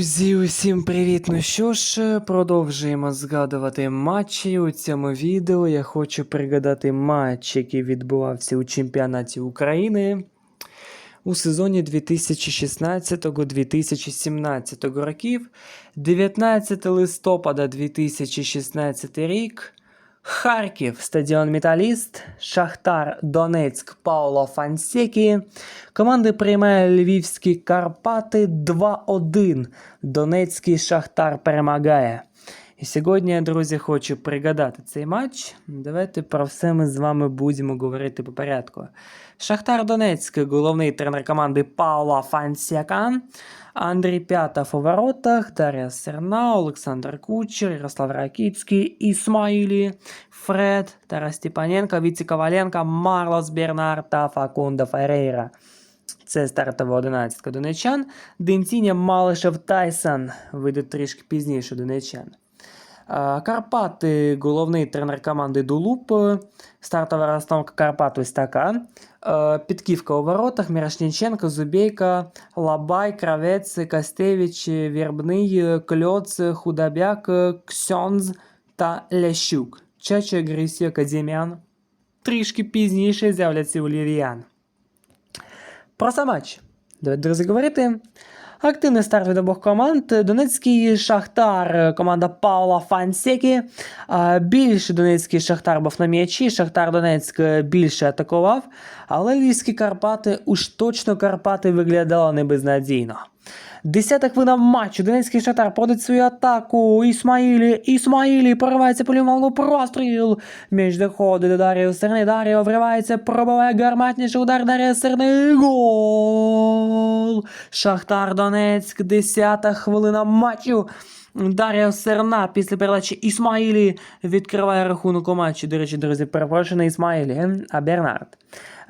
Друзі, усім привіт! Ну що ж, продовжуємо згадувати матчі. У цьому відео я хочу пригадати матч, який відбувався у чемпіонаті України у сезоні 2016-2017 років. 19 листопада 2016 рік. Харків, стадіон Металіст, Шахтар Донецьк Пауло Фансекі. Команди приймає Львівські Карпати 2-1. Донецький Шахтар перемагає. І сьогодні, друзі, хочу пригадати цей матч. Давайте про все ми з вами будемо говорити по порядку. Шахтар Донецьк, головний тренер команди Паула Фансяка. Андрій П'ятов у воротах, Дар'я Серна, Олександр Кучер, Ярослав Ракіцький, Ісмаїлі, Фред, Тарас Степаненко, Віці Коваленко, Марлос Бернар та Факундо Ферейра. Це стартова одинадцятка донечан. Денціня Малишев Тайсон вийде трішки пізніше донечан. А, Карпати, головний тренер команди Дулуп. Стартова розстановка Карпат ось така. Е, Підківка у воротах, Мірошніченко, Зубейка, Лабай, Кравець, Кастевич, Вірбний, Кльоц, Худобяк, Ксьонз та Лящук. Чача, Грисі, Кадімян. Трішки пізніше з'являться у Лівіян. Про сам матч. Давайте друзі говорити. Активний старт від обох команд. Донецький Шахтар, команда Паула Фансекі. Більше Донецький Шахтар був на м'ячі. Шахтар Донецьк більше атакував. Але Львівські Карпати, уж точно Карпати виглядали не безнадійно. Десята хвилина матчу. Донецький Шахтар проводить свою атаку. Ісмаїлі, Ісмаїлі проривається по лівому простріл. Між доходить до Даріо Серни. Даріо вривається, пробиває гарматніший удар Даріо Серни. Гол! Шахтар Донецьк, десята хвилина матчу. Дар'я Серна після передачі Ісмаїлі відкриває рахунок у матчі. До речі, друзі, перепрошую не Ісмаїлі, а Бернард.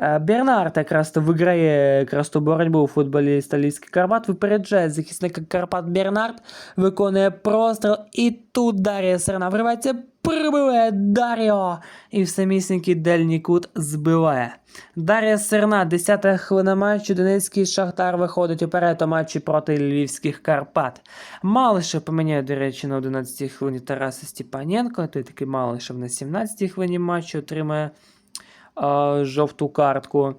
Е, Бернард якраз то виграє якраз ту боротьбу у футболі Сталівський Карпат, випереджає захисника Карпат Бернард, виконує простріл, і тут Дар'я Серна вривається, прибиває Дар'о і в самісінький дальній кут збиває. Дар'я Серна, 10-та хвилина матчу, Донецький Шахтар виходить уперед у матчі проти Львівських Карпат. Малишев поміняє, до речі, на 11-й хвилині Тараса Степаненко, той такий Малишев на 17-й хвилині матчу отримає жовту картку.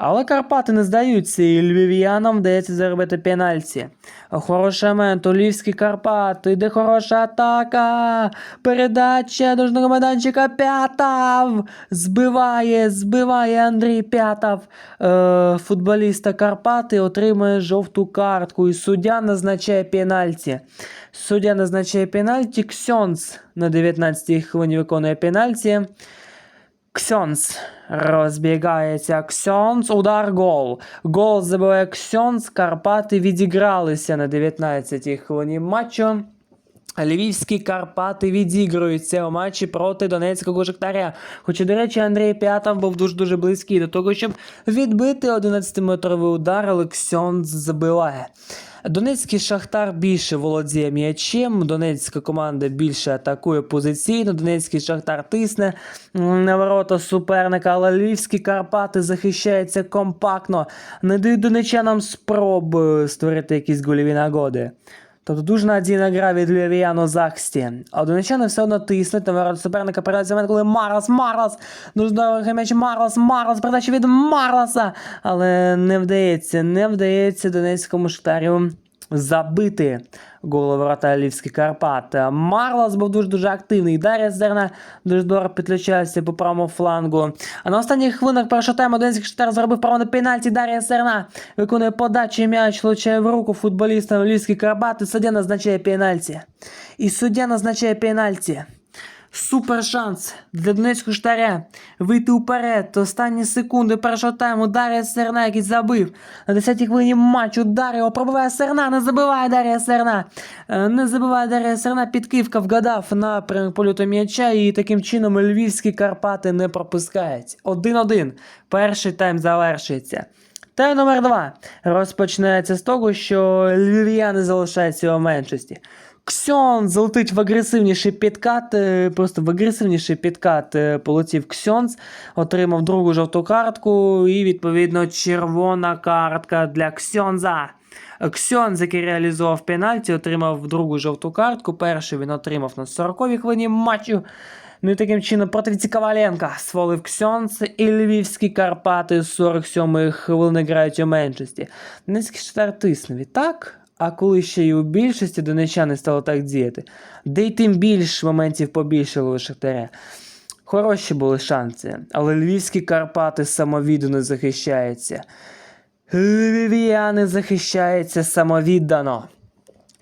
Але Карпати не здаються, і львів'янам вдається заробити пенальті. Хороший момент, Львівські Карпати, йде хороша атака. Передача до жного майданчика П'ятав. Збиває, збиває Андрій П'ятав. Е, футболіста Карпати отримує жовту картку. І суддя назначає пенальті. Суддя назначає пенальті. Ксьонс на 19-й хвилині виконує пенальті. Ксьонс розбігається. Ксьонс, удар гол. Гол забиває Ксьонс. Карпати відігралися на 19-й хвилині матчу. Львівські Карпати відігруються у матчі проти Донецького Шахтаря. Хоча, до речі, Андрій П'ятов був дуже-дуже близький до того, щоб відбити 11-метровий удар, але Ксьонс забиває. Донецький Шахтар більше володіє м'ячем, Донецька команда більше атакує позиційно, Донецький Шахтар тисне на ворота суперника, але Львівські Карпати захищаються компактно, не дають донечанам спроб е, створити якісь гольові нагоди. Тобто дуже надійна гра від Львів'ян у захисті. А донечани все одно тиснуть на ворота суперника перед момент, коли Марас, Марлос, нужно м'яч Марас, Марас, передача від Мараса. Але не вдається, не вдається Донецькому Шахтарю забити гол ворота Львівських Карпат. Марлос був дуже-дуже активний. Дар'я Зерна дуже добре підключався по правому флангу. А на останніх хвилинах першого тайму Донецький Шахтар зробив право на пенальті. Дар'я Серна виконує подачу і м'яч, влучає в руку футболістам Львівських Карпат і суддя назначає пенальті. І суддя назначає пенальті. Супер шанс для Донецького штаря вийти уперед. Останні секунди першого тайму Дар'я Серна, який забив. На 10-й хвилині матчу Дар'я пробиває Серна, не забиває Дар'я Серна. Е, Не забиває Дар'я Серна, підкивка вгадав напрямок польоту м'яча і таким чином львівські Карпати не пропускають. 1-1. Перший тайм завершується. Тайм номер 2 розпочинається з того, що львів'яни залишаються у меншості. Ксьонс залетить в агресивніший підкат, е, просто в агресивніший підкат е, полетів Ксьонс, отримав другу жовту картку і, відповідно, червона картка для Ксьонза. Ксьонз, який реалізував пенальті, отримав другу жовту картку. Першу він отримав на 40-й хвилині матчу. Ну і таким чином проти Коваленка свалив Ксьонц і Львівські Карпати з 47-ї хвилини грають у меншості. Донецький штар тиснув і так, а коли ще й у більшості донечани стало так діяти, де й тим більш моментів побільшало у Шахтаря. Хороші були шанси, але львівські Карпати самовіддано захищаються. Львів'яни захищаються самовіддано.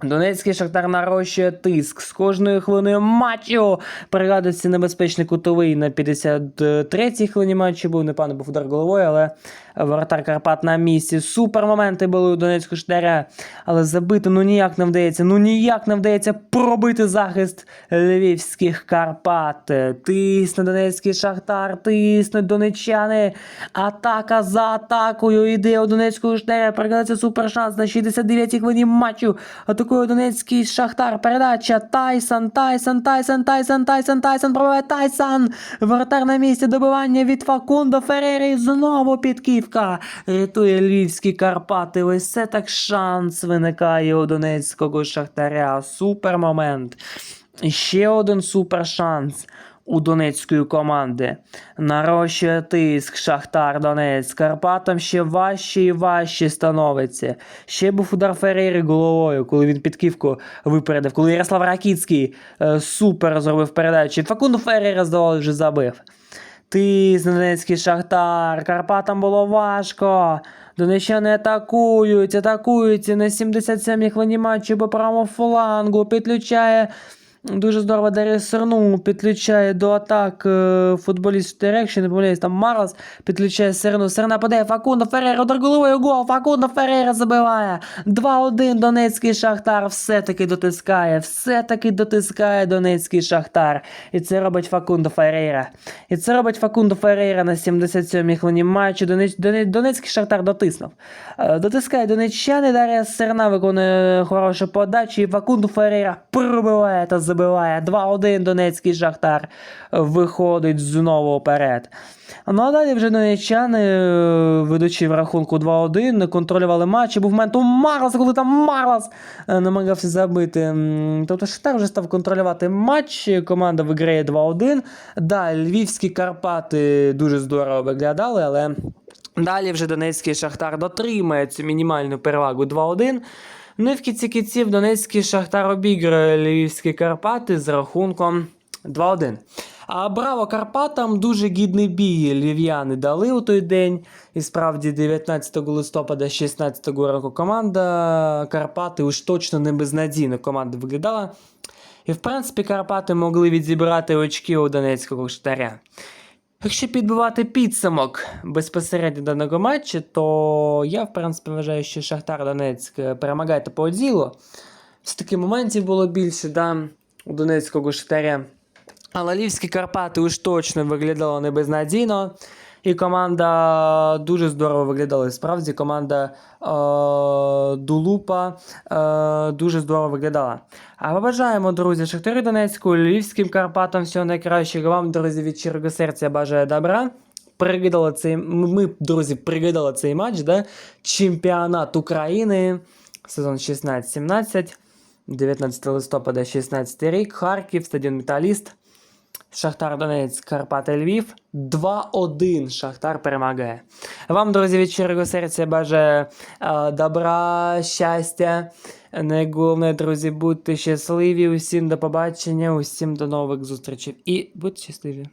Донецький Шахтар нарощує тиск з кожною хвилиною матчу. Пригадується небезпечний кутовий на 53-й хвилині матчу був, непевно був удар головою, але воротар Карпат на місці. Супер моменти були у Донецького Шахтаря, але забити ну ніяк не вдається. Ну ніяк не вдається пробити захист львівських Карпат. Тисне Донецький Шахтар, тиснуть донечани. Атака за атакою йде у Донецького Шахтаря. Пригадується супер шанс на 69-й хвилині матчу. Атакує Донецький Шахтар. Передача Тайсон, Тайсон, Тайсон, Тайсон, Тайсон, Тайсон, пробиває Тайсон. Воротар на місці добивання від Факундо Феррері. Знову підківка. Рятує Львівські Карпати. Ось це так шанс виникає у Донецького Шахтаря. Супер момент. Ще один супер шанс у донецької команди. Нарощує тиск Шахтар Донецьк. Карпатам ще важче і важче становиться. Ще був удар Ферейри головою, коли він підківку випередив. Коли Ярослав Ракіцький е, супер зробив передачу. Факунду Ферейра, здавалося, вже забив. Тисне Донецький Шахтар. Карпатам було важко. Донечани атакують, атакують на 77-й хвилині матчу по правому флангу. Підключає Дуже здорово Дар'я Серну підключає до атак е, футболіст Штерек, якщо не помиляюсь, там Марлос підключає Серну. Серна подає Факундо Феррера, удар головою гол, Факундо Феррера забиває. 2-1 Донецький Шахтар все-таки дотискає, все-таки дотискає Донецький Шахтар. І це робить Факундо Феррера. І це робить Факундо Феррера на 77-й хвилині матчу. Донець, Донець, Донецький Шахтар дотиснув. Е, Дотискає донеччани, Дар'я Серна виконує хорошу подачу, і Факундо Феррера пробиває та забиває. 2-1 Донецький Шахтар виходить знову вперед. Ну а далі вже донеччани, е, ведучи в рахунку 2-1, контролювали матч. І був момент у Марласа, коли там Марлас е, намагався забити. Тобто Шахтар вже став контролювати матч. Команда виграє 2-1. Да, львівські Карпати дуже здорово виглядали, але. Далі вже Донецький Шахтар дотримає цю мінімальну перевагу 2-1. Ну і в кінці кінців Донецький Шахтар обіграє Львівські Карпати з рахунком 2-1. А браво Карпатам дуже гідний бій львів'яни дали у той день. І справді 19 листопада 16 року команда Карпати уж точно не безнадійно команда виглядала. І в принципі Карпати могли відзібрати очки у Донецького Шахтаря. Якщо підбивати підсумок безпосередньо даного матчу, то я, в принципі, вважаю, що Шахтар Донецьк перемагає по ділу. Все-таки моментів було більше, да, у Донецького Шахтаря. Але Львівські Карпати уж точно виглядало не безнадійно. І команда дуже здорово виглядала. Справді команда е, Дулупа е, дуже здорово виглядала. А побажаємо, друзі, Шахтарю Донецьку, Львівським Карпатам всього найкращого. Вам, друзі, від щирого серця бажаю добра. Пригадали цей, ми, друзі, пригадали цей матч, да? Чемпіонат України, сезон 16-17, 19 листопада 16 рік, Харків, стадіон Металіст. Шахтар Донець, Карпати Львів. 2-1 Шахтар перемагає. Вам, друзі, від щирого серця бажаю е, добра, щастя. Найголовне, друзі, будьте щасливі. Усім до побачення, усім до нових зустрічей. І будьте щасливі.